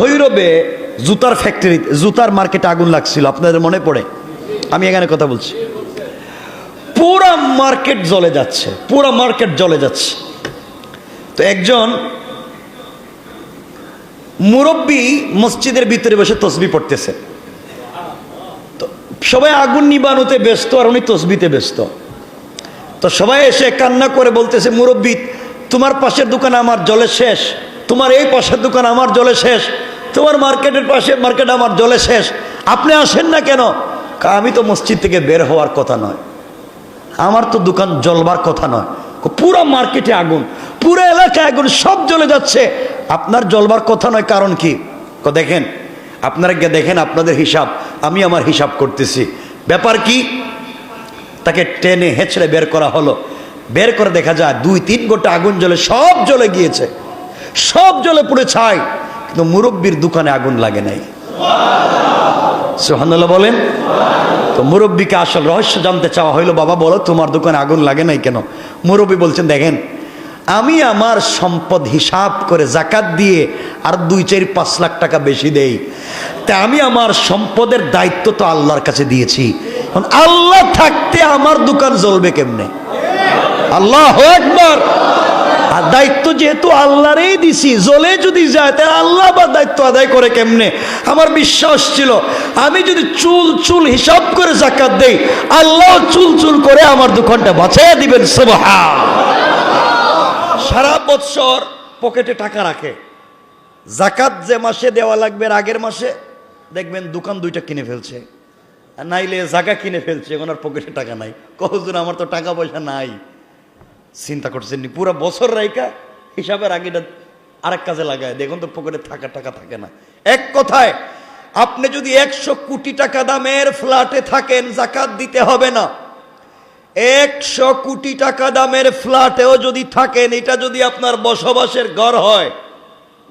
ভৈরবে জুতার ফ্যাক্টরি জুতার মার্কেটে আগুন লাগছিল, আপনাদের মনে পড়ে? আমি এখানে কথা বলছি। পুরা মার্কেট জ্বলে যাচ্ছে, পুরা মার্কেট জ্বলে যাচ্ছে। তো একজন মুরব্বী মসজিদের ভিতরে বসে তসবি পড়তেছে। তো সবাই আগুন নিবানোতে ব্যস্ত আর উনি তসবিতে ব্যস্ত। তো সবাই এসে কান্না করে বলতেছে, মুরব্বী, তোমার পাশের দোকান আমার জলে শেষ, তোমার এই পাশের দোকান আমার জলে শেষ। তোমার মার্কেটের পাশে, মার্কেট আমার জলে শেষ। আপনি আসেন না কেন? আমি তো মসজিদ থেকে বের হওয়ার কথা নয়। আমার তো দোকান জ্বলবার কথা নয়। পুরো মার্কেটে আগুন, পুরো এলাকায় আগুন, সব জ্বলে যাচ্ছে। আপনার জ্বলবার কথা নয়, কারণ কি? দেখেন, আপনারা গিয়ে দেখেন আপনাদের হিসাব। আমি আমার হিসাব করতেছি। ব্যাপার কি? তাকে টেনে হেঁচড়ে বের করা হলো। বের করে দেখা যায় দুই তিন গোটা আগুন জ্বলে সব জ্বলে গিয়েছে। সব জ্বলে পুড়ে ছাই। কিন্তু মুরব্বীর দোকানে আগুন লাগে নাই। সোহানুল্লাহ বলেন। তো মুরব্বীকে আসল রহস্য জানতে চাওয়া হইল, বাবা বলো, তোমার দোকানে আগুন লাগে নাই কেন? মুরব্বী বলছেন, দেখেন, আমি আমার সম্পদ হিসাব করে জাকাত দিয়ে আর দুই, চার, পাঁচ লাখ টাকা বেশি দেই। তা আমি আমার সম্পদের দায়িত্ব তো আল্লাহর কাছে দিয়েছি। এখন আল্লাহ থাকতে আমার দোকান জ্বলবে কেমনে? আল্লাহ একবার আর দায়িত্ব যেহেতু আল্লাহরেই দিছি জ্বলে যদি যায়, তাহলে আল্লাহ বা দায়িত্ব আদায় করে কেমনে? আমার বিশ্বাস ছিল, আমি যদি চুল চুল হিসাব করে জাকাত দেই, আল্লাহ চুল চুল করে আমার দোকানটা বাঁচাইয়া দিবেন সুবহা সারা বৎসর পকেটে টাকা রাখে। জাকাত যে মাসে দেওয়া লাগবে আগের মাসে, দেখবেন দোকান দুইটা কিনে ফেলছে। নাইলে জাগা কিনে ফেলছে ওনার পকেটে টাকা নাই। কহজুন আমার তো টাকা পয়সা নাই। চিন্তা করছেন পুরো বছর রাইকা হিসাবের আগেটা আরেক কাজে লাগায়। দেখুন তো পকেটে থাকা টাকা থাকে না। এক কথায়, আপনি যদি একশো কোটি টাকা দামের ফ্ল্যাটে থাকেন, জাকাত দিতে হবে না। একশো কোটি টাকা দামের ফ্ল্যাটেও যদি থাকেন, এটা যদি আপনার বসবাসের ঘর হয়,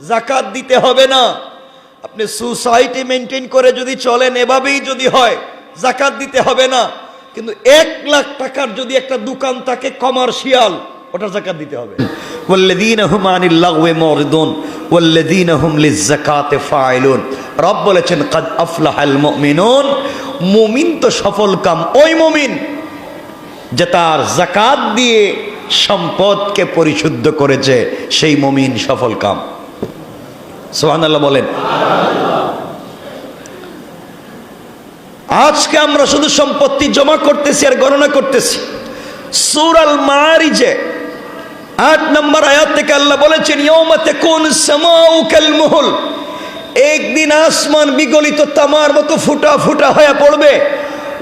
জাকাত দিতে হবে না। আপনি সোসাইটি মেনটেন করে যদি চলেন, এভাবেই যদি হয়, জাকাত দিতে হবে না। কিন্তু এক লাখ টাকার যদি একটা দোকান থাকে কমার্শিয়াল ওটা জাকাত দিতে হবে। রব বলেছেন, কাদ আফলাহাল মুমিনুন। মুমিন তো সফল কাম, ওই মুমিন যে তার জাকাত দিয়ে সম্পদকে পরিশুদ্ধ করেছে, সেই মুমিন সফল কাম। সোহান বলেন। আজকে আমরা শুধু সম্পত্তি জমা করতেছি আর গণনা করতেছি। সুরাল মারিজে আট নম্বর আয়াত থেকে আল্লাহ বলেছেন ইয়মাতে কোন সামাউ কাল মুহুল একদিন আসমান বিগলিত, তামার মতো ফুটা ফুটা হয়ে পড়বে।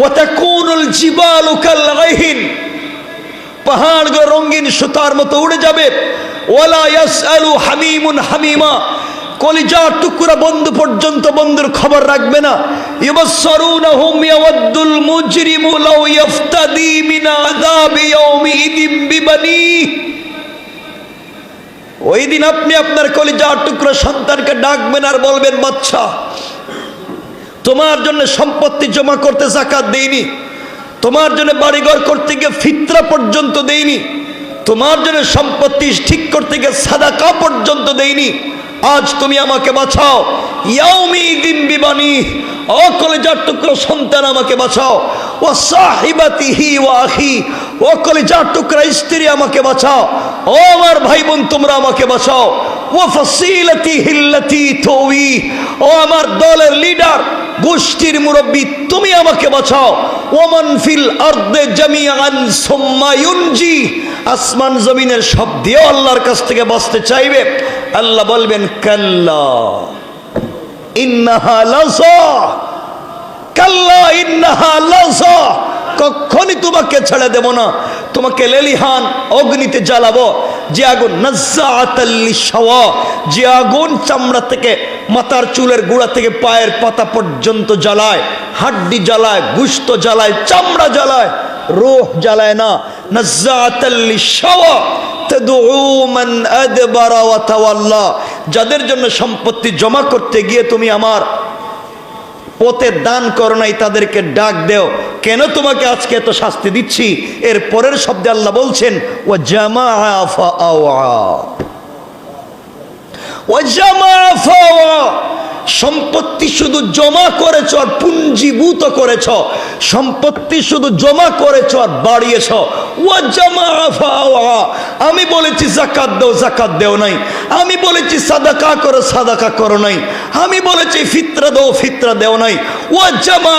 ওয়াতাকুনুল জিবালু কাল গাইহিন পাহাড়গুলো রঙিন সুতার মতো উড়ে যাবে। ওয়ালা ইয়াসআলু হামিমুন হামিমা। কলিজা টুকরা বন্ধু পর্যন্ত বন্ধুর খবর রাখবে না। ওই দিন আপনি আপনার কলিজা টুকরো সন্তানকে ডাকবেন আর বলবেন, বাচ্চা, তোমার জন্য সম্পত্তি জমা করতে জাকাত দেইনি। তোমার জন্য বাড়িঘর করতে গিয়ে ফিতরা পর্যন্ত দেইনি। তোমার জন্য সম্পত্তি ঠিক করতে গিয়ে সাদাকা পর্যন্ত দেইনি। আজ তুমি আমাকে বাঁচাও। ইয়াউমি দিন বিবানি, অকলেজার টুকরো সন্তান আমাকে বাঁচাও। ও সাহিবাতিহি ও আহি ও কলেজার টুকরা স্ত্রী আমাকে বাঁচাও। ও আমার ভাই বোন তোমরা আমাকে বাঁচাও। ও ফসিলতি হিল্লতি থৌই ও আমার দলের লিডার, গোষ্ঠীর মুরব্বী, তুমি আমাকে বাঁচাও। ওমান ফিল আর্দে জামিয়ান সুম্মা ইউনজি, আসমান জমিনের সব দিয়েও আল্লাহর কাছ থেকে বাঁচতে চাইবে। আল্লাহ বলবেন, কাল্লা। ইন্নাহা লাযা কাল্লা, ইন্নাহা লাযা কখনই তোমাকে ছেড়ে দেব না। তোমাকে লেলিহান অগ্নিতে জ্বালাবো। যে আগুন যে আগুন চামড়া থেকে মাথার চুলের গোড়া থেকে পায়ের পাতা পর্যন্ত জ্বালায়, হাড্ডি জ্বালায়, গুস্ত জ্বালায়, চামড়া জ্বালায় রোহ জ্বালায় না। যাদের জন্য সম্পত্তি জমা করতে গিয়ে তুমি আমার পথে দান করো নাই, তাদেরকে ডাক দেও। কেন তোমাকে আজকে এত শাস্তি দিচ্ছি? এর পরের শব্দে আল্লাহ বলছেন ও জামা ও জামা সম্পত্তি শুধু জমা করেছ আর পুঞ্জীভূত করেছ। সম্পত্তি শুধু জমা করেছ আর বাড়িয়েছ। ওয়া জামা। আমি বলেছি জাকাত দেও জাকাত দেও নাই। আমি বলেছি, সাদাকা করো সাদাকা করো নাই। আমি বলেছি, ফিতরা দেও ফিতরা দেও নাই। ওয়া জামা।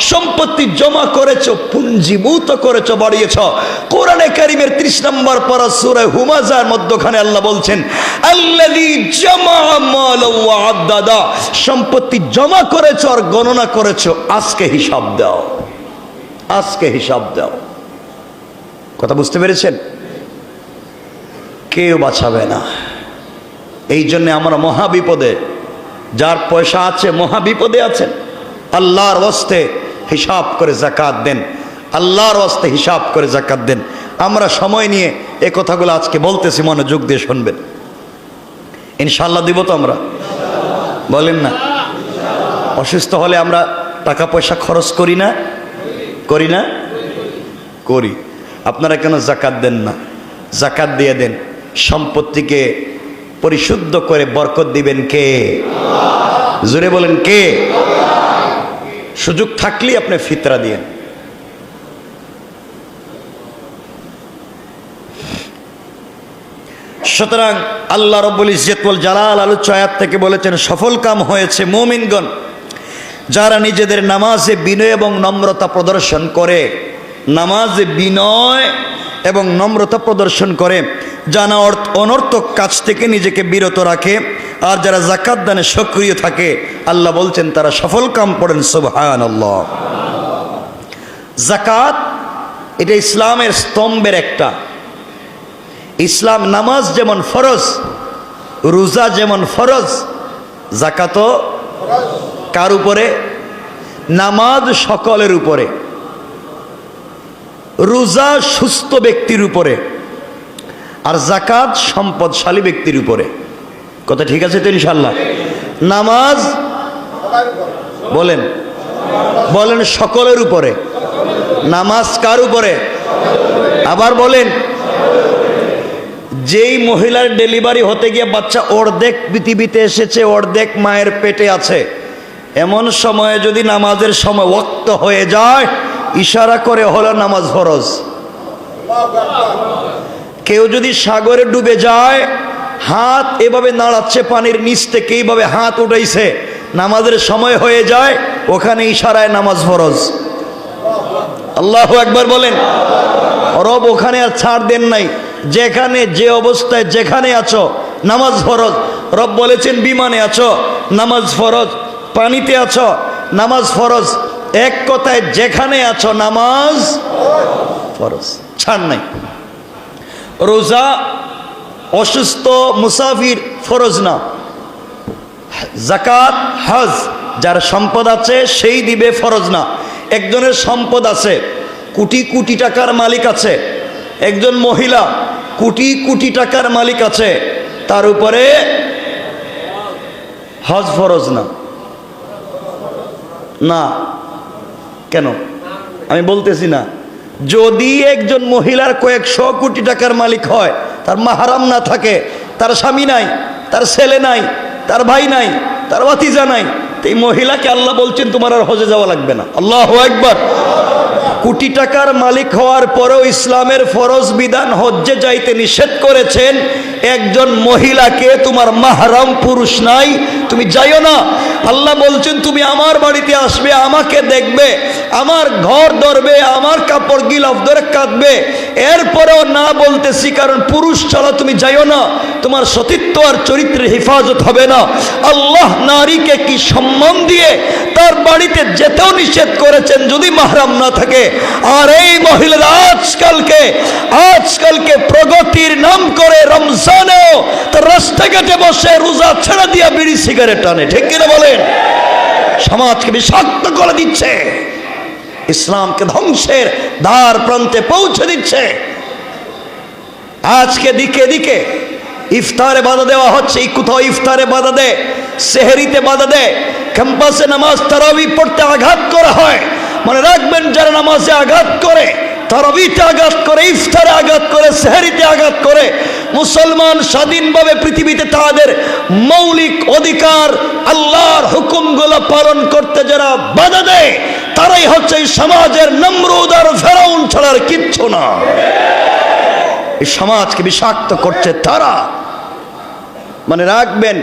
সম্পত্তি জমা করেছ, পুঞ্জীভূত করেছ, বাড়িয়েছ। কোরআনে কারিমের ত্রিশ নম্বর পারা সুরে হুমাজার মধ্যখানে আল্লাহ বলছেন, আল্লাযী জমা মাল আদাদা সম্পত্তি জমা করেছ আর গণনা করেছ, আজকে হিসাব দাও। আজকে হিসাব দাও। কথা বুঝতে পেরেছেন? কেউ বাঁচাবে না। এই জন্য আমরা মহাবিপদে, যার পয়সা আছে, মহাবিপদে আছেন। আল্লাহর ওয়াস্তে হিসাব করে জাকাত দেন। আল্লাহর ওয়াস্তে হিসাব করে জাকাত দেন। আমরা সময় নিয়ে এ কথাগুলো আজকে বলতেছি, মনোযোগ দিয়ে শুনবেন। ইনশাল্লাহ দিব তো আমরা। বলেন না। অসুস্থ হলে আমরা টাকা পয়সা খরচ করি না? করি না? করি। আপনারা কেন জাকাত দেন না? জাকাত দিয়ে দেন। সম্পত্তিকে পরিশুদ্ধ করে বরকত দিবেন কে? জোরে বলেন কে? সুযোগ থাকলেই আপনি ফিতরা দিয়েন সুতরাং আল্লাহ রব্বুল ইজ্জতুল জালাল চয়াত থেকে বলেছেন, সফল কাম হয়েছে মোমিনগণ যারা নিজেদের নামাজে বিনয় এবং নম্রতা প্রদর্শন করে। নামাজে বিনয় এবং নম্রতা প্রদর্শন করে জানা অর্থ, অনর্থক কাজ থেকে নিজেকে বিরত রাখে, আর যারা জাকাত দানে সক্রিয় থাকে, আল্লাহ বলছেন, তারা সফল কাম পড়েন সুবহান আল্লাহ জাকাত এটা ইসলামের স্তম্ভের একটা ইসলাম নামাজ যেমন ফরজ, রোজা যেমন ফরজ জাকাতও কার উপরে? নামাজ সকলের উপরে। রোজা সুস্থ ব্যক্তির উপরে আর জাকাত সম্পদশালী ব্যক্তির উপরে। কথা ঠিক আছে তো ইনশাল্লাহ নামাজ বলেন বলেন সকলের উপরে। নামাজ কার উপরে? আবার বলেন যেই মহিলার ডেলিভারি হতে গিয়ে বাচ্চা অর্ধেক পৃথিবীতে এসেছে, অর্ধেক মায়ের পেটে আছে। এমন সময়ে যদি নামাজের সময় ওক্ত হয়ে যায়, ইশারা করে হলো নামাজ ফরজ। কেউ যদি সাগরে ডুবে যায়, হাত এভাবে নাড়াচ্ছে পানির নিচ থেকে, এইভাবে হাত উঠাইছে, নামাজের সময় হয়ে যায়, ওখানে ইশারায় নামাজ ফরজ। আল্লাহ একবার বলেন, রব ওখানে আর ছাড় দেন নাই। যেখানে যে অবস্থায় যেখানে আছো, নামাজ ফরজ, রব বলেছেন বিমানে আছো, নামাজ ফরজ, পানিতে আছো, নামাজ ফরজ, এক কথায় যেখানে আছো, নামাজ ফরজ, ছাড় নাই। রোজা অসুস্থ, মুসাফির ফরজ না। জাকাত হজ, যার সম্পদ আছে, সেই দিবে ফরজ না। একজনের সম্পদ আছে, কোটি কোটি টাকার মালিক আছে, একজন মহিলা কোটি কোটি টাকার মালিক আছে। তার উপরে হজ ফরজ না। না। কেন? আমি বলতেছি না। যদি একজন মহিলার কয়েকশো কোটি টাকার মালিক হয়, তার মাহারাম না থাকে, তার স্বামী নাই, তার ছেলে নাই, তার ভাই নাই, তার বাতিজা নাই এই মহিলাকে আল্লাহ বলছেন, তোমার আর হজে যাওয়া লাগবে না। আল্লাহ একবার কোটি টাকার মালিক হওয়ার পরেও ইসলামের ফরজ বিধান হজ্জে যাইতে নিষেধ করেছেন। একজন মহিলাকে, তোমার মাহারাম পুরুষ নাই, তুমি যাইও না। আল্লাহ বলছেন, তুমি আমার বাড়িতে আসবে, আমাকে দেখবে, আমার ঘর ধরবে, আমার কাপড় গিলাফ ধরে কাঁদবে। এরপরেও না বলতেছি, কারণ পুরুষ ছাড়া তুমি যাইও না। তোমার সতীত্ব আর চরিত্রের হেফাজত হবে না। আল্লাহ নারীকে কি সম্মান দিয়ে তার বাড়িতে যেতেও নিষেধ করেছেন যদি মাহরাম না থাকে। আর এই মহিলারা আজকালকে আজকালকে প্রগতির নাম করে রমজানেও তার রাস্তাঘাটে বসে রোজা ছেড়ে দিয়া বিড়ি সিগারেট টানে। ঠিক কিনা বলেন? সমাজকে বিষাক্ত করে দিচ্ছে। ইসলামকে ধ্বংসের দ্বার প্রান্তে পৌঁছে দিচ্ছে। আজকে দিকে দিকে ইফতারে বাধা দেওয়া হচ্ছে। কোথাও ইফতারে বাধা দেয়? সেহেরিতে বাধা দেয়। ক্যাম্পাসে নামাজ তারাবি পড়তে আঘাত করা হয়। মনে রাখবেন যারা নামাজে আঘাত করে, তারাবিতে আঘাত করে, ইফতারে আঘাত করে, সেহেরিতে আঘাত করে। মুসলমান স্বাধীনভাবে পৃথিবীতে তাদের মৌলিক অধিকার, আল্লাহর হুকুমগুলো পালন করতে যারা বাধা দেয়, তারাই হচ্ছে এই সমাজের নমরুদ আর ফেরাউন ছাড়ার কিচ্ছু না। এই সমাজকে বিষাক্ত করছে তারা। মানে রাখবেন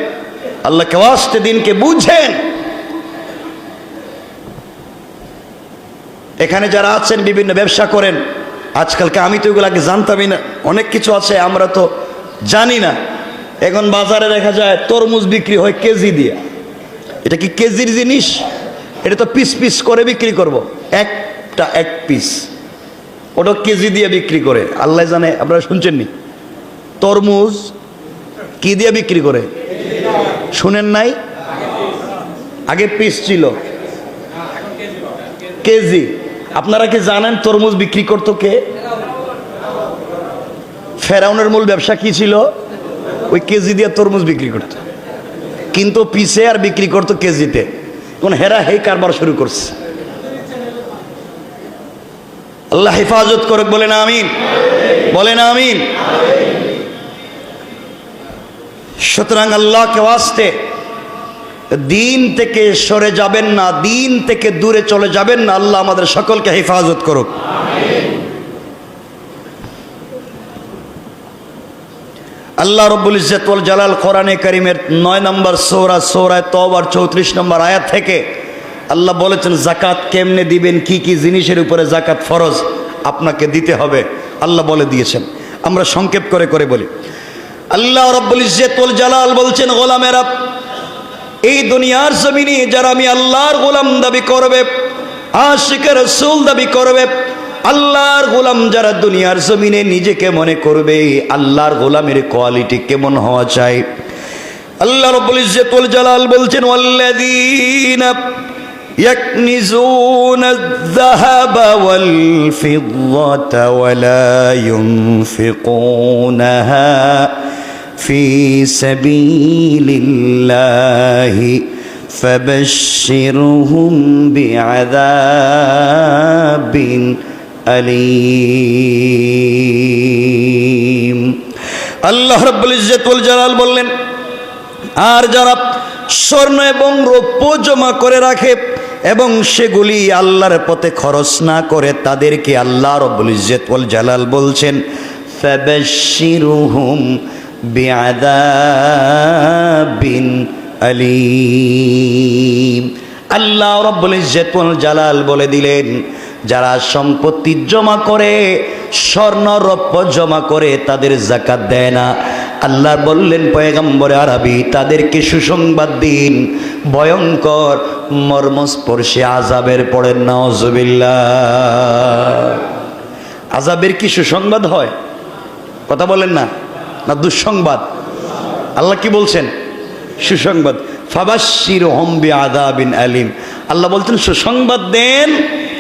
আল্লাহকে ওয়াস্তে দিনকে বুঝেন। এখানে যারা আছেন, বিভিন্ন ব্যবসা করেন, আজকালকে আমি তো এগুলো আগে জানতামই না। অনেক কিছু আছে, আমরা তো জানি না। এখন বাজারে দেখা যায় তরমুজ বিক্রি হয় কেজি দিয়ে। এটা কি কেজির জিনিস? এটা তো পিস পিস করে বিক্রি করব। একটা এক পিস। ওটা কেজি দিয়ে বিক্রি করে। আল্লাহ জানে, আপনারা শুনছেন শুনছেননি? তরমুজ কি দিয়ে বিক্রি করে? শুনেন নাই? আগে পিস ছিল। কেজি। আপনারা কি জানেন তরমুজ বিক্রি করতো কে? ফেরাউনের মূল ব্যবসা কি ছিল? ওই কেজি দিয়ে তরমুজ বিক্রি করতো। কিন্তু পিসে আর বিক্রি করতো কেজিতে। কোন হেরা হে কারবার শুরু করছে। আল্লাহ হেফাজত করুক, বলেন আমিন। বলেন আমিন। সুতরাং আল্লাহকে আসতে দিন থেকে সরে যাবেন না, দিন থেকে দূরে চলে যাবেন না, আল্লাহ আমাদের সকলকে হেফাজত করুক। আল্লাহ রব্বুল ইজ্জতুল জালাল কোরআনে করিমের নয় নম্বর সৌরা সৌরায় তবার চৌত্রিশ নম্বর আয়াত থেকে আল্লাহ বলেছেন, জাকাত কেমনে দিবেন? কি কি জিনিসের উপরে জাকাত ফরজ আপনাকে দিতে হবে? আল্লাহ বলে দিয়েছেন। আমরা সংক্ষেপ করে করে বলি। আল্লাহ রব্বুল ইজ্জতুল জালাল বলছেন গোলামেরা এই দুনিয়ার জমিনে যারা আমি আল্লাহর গোলাম দাবি করবে আশিকের রসুল দাবি করবে আল্লাহর গোলাম যারা দুনিয়ার জমিনে নিজেকে মনে করবে আল্লাহর গোলামের কোয়ালিটি কেমন হওয়া চাই আল্লাহ রব্বুল ইজ্জতুল জালাল বলছেন ওয়াল্লাযীনা يكنزون الذهب والفضة ولا ينفقونها في سبيل الله فبشرهم بعذاب أليم আল্লাহ রব্বুল ইজ্জতুল জালাল বললেন আর যারা স্বর্ণ এবং রৌপ্য জমা করে রাখে এবং সেগুলি আল্লাহর পথে খরচ না করে তাদেরকে আল্লাহ রব্বুল ইজ্জত ওয়াল জালাল বলছেন ফাবাশশিরুহুম আল্লাহ রব্বুল ইজ্জত ওয়াল জালাল বলে দিলেন, যারা সম্পত্তি জমা করে, স্বর্ণ, রৌপ্য জমা করে, তাদের জাকাত দেয় না। আল্লাহ বললেন, পয়গম্বরে আরবি, তাদেরকে সুসংবাদ দিন। ভয়ঙ্কর মর্মস্পর্শে আজাবের পড়েন নজবিল্লা আজাবের কি সুসংবাদ হয়? কথা বলেন না। না দুঃসংবাদ? আল্লাহ কি বলছেন? সুসংবাদ। ফাবাসির হম্বি আদাবিন আলিম। আল্লাহ বলছেন, সুসংবাদ দেন,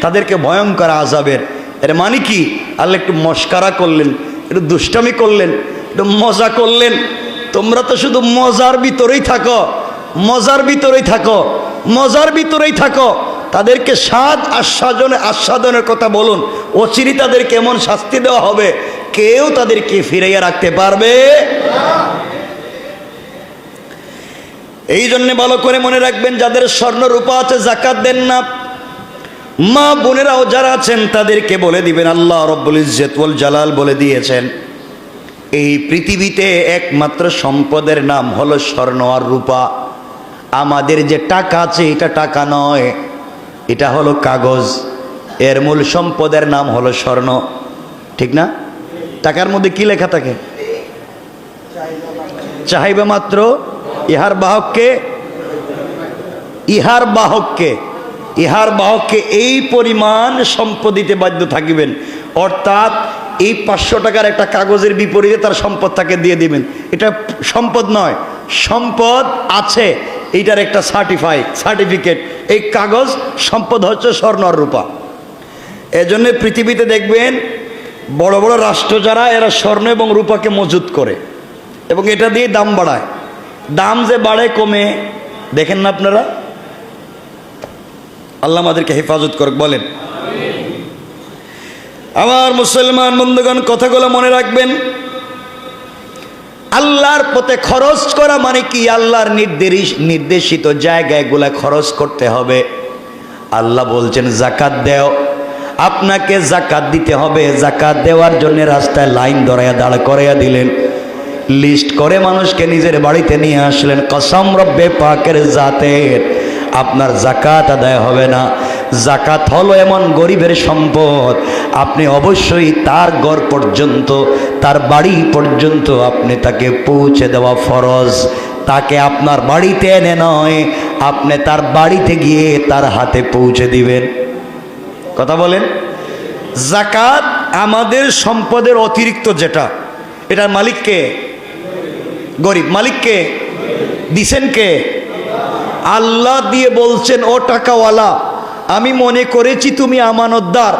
তাদেরকে ভয়ঙ্কর আজাবের এর মানে কি? আল্লাহ একটু মস্কারা করলেন, একটু দুষ্টামি করলেন, একটু মজা করলেন। তোমরা তো শুধু মজার ভিতরেই থাকো, মজার ভিতরেই থাকো, মজার ভিতরেই থাকো। তাদেরকে স্বাদ আস্বাদনে আস্বাদনের কথা বলুন। অচিরি তাদের কেমন শাস্তি দেওয়া হবে কেউ তাদেরকে ফিরাইয়া রাখতে পারবে? এই জন্যে ভালো করে মনে রাখবেন, যাদের স্বর্ণ রূপা আছে জাকাত দেন না। মা বোনেরাও যারা আছেন, তাদেরকে বলে দিবেন, আল্লাহ রব্বুল ইজ্জতুল জালাল বলে দিয়েছেন। এই পৃথিবীতে একমাত্র সম্পদের নাম হলো স্বর্ণ আর রূপা। আমাদের যে টাকা আছে, এটা টাকা নয়, এটা হলো কাগজ। এর মূল সম্পদের নাম হলো স্বর্ণ। ঠিক না? টাকার মধ্যে কি লেখা থাকে? চাহিবে মাত্র ইহার বাহককে ইহার বাহককে ইহার বাহককে এই পরিমাণ সম্পদ দিতে বাধ্য থাকিবেন। অর্থাৎ এই পাঁচশো টাকার একটা কাগজের বিপরীতে তার সম্পদ তাকে দিয়ে দিবেন। এটা সম্পদ নয়, সম্পদ আছে। এইটার একটা সার্টিফাই সার্টিফিকেট এই কাগজ সম্পদ হচ্ছে স্বর্ণ আর রূপা। এজন্য পৃথিবীতে দেখবেন বড় বড় রাষ্ট্র যারা, এরা স্বর্ণ এবং রূপাকে মজুত করে এবং এটা দিয়ে দাম বাড়ায়। দাম যে বাড়ে, কমে, দেখেন না আপনারা? আল্লাহ আমাদেরকে হেফাজত করুক, বলেন। আমার মুসলমান বন্ধুগণ, কথাগুলো মনে রাখবেন। আল্লাহর পথে খরচ করা মানে কি? আল্লাহর নির্দেশ নির্দেশিত জায়গাগুলা খরচ করতে হবে। আল্লাহ বলছেন, জাকাত দেও। আপনাকে জাকাত দিতে হবে। জাকাত দেওয়ার জন্য রাস্তায় লাইন ধরাইয়া দাঁড় করাইয়া দিলেন। লিস্ট করে মানুষকে নিজের বাড়িতে নিয়ে আসলেন। কসম রব্বে পাকের জাতের। আপনার জাকাত আদায় হবে না। জাকাত হলো এমন গরিবের সম্পদ। আপনি অবশ্যই তার ঘর পর্যন্ত, তার বাড়ি পর্যন্ত আপনি তাকে পৌঁছে দেওয়া ফরজ। তাকে আপনার বাড়িতে এনে নয়, আপনি তার বাড়িতে গিয়ে তার হাতে পৌঁছে দিবেন। কথা বলেন। জাকাত আমাদের সম্পদের অতিরিক্ত যেটা, এটার মালিককে গরিব। মালিককে দিছেন কে? আল্লাহ দিয়ে বলছেন, ও টাকাওয়ালা, আমি মনে করেছি তুমি আমানতদার।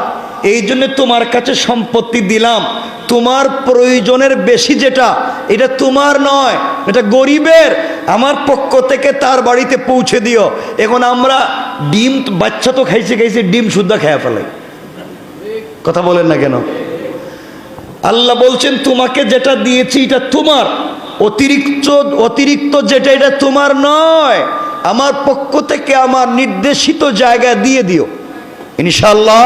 এই জন্য তোমার কাছে সম্পত্তি দিলাম। তোমার প্রয়োজনের বেশি যেটা, এটা তোমার নয়, এটা গরিবের। আমার পক্ষ থেকে তার বাড়িতে পৌঁছে দিও। এখন আমরা ডিম বাচ্চা তো খাইছে খাইছে, ডিম শুদ্ধ খেয়ে ফেলে কথা বলেন না কেন? আল্লাহ বলছেন, তোমাকে যেটা দিয়েছি এটা তোমার। অতিরিক্ত অতিরিক্ত যেটা এটা তোমার নয়। আমার পক্ষ থেকে আমার নির্দেশিত জায়গা দিয়ে দিও। ইনশাল্লাহ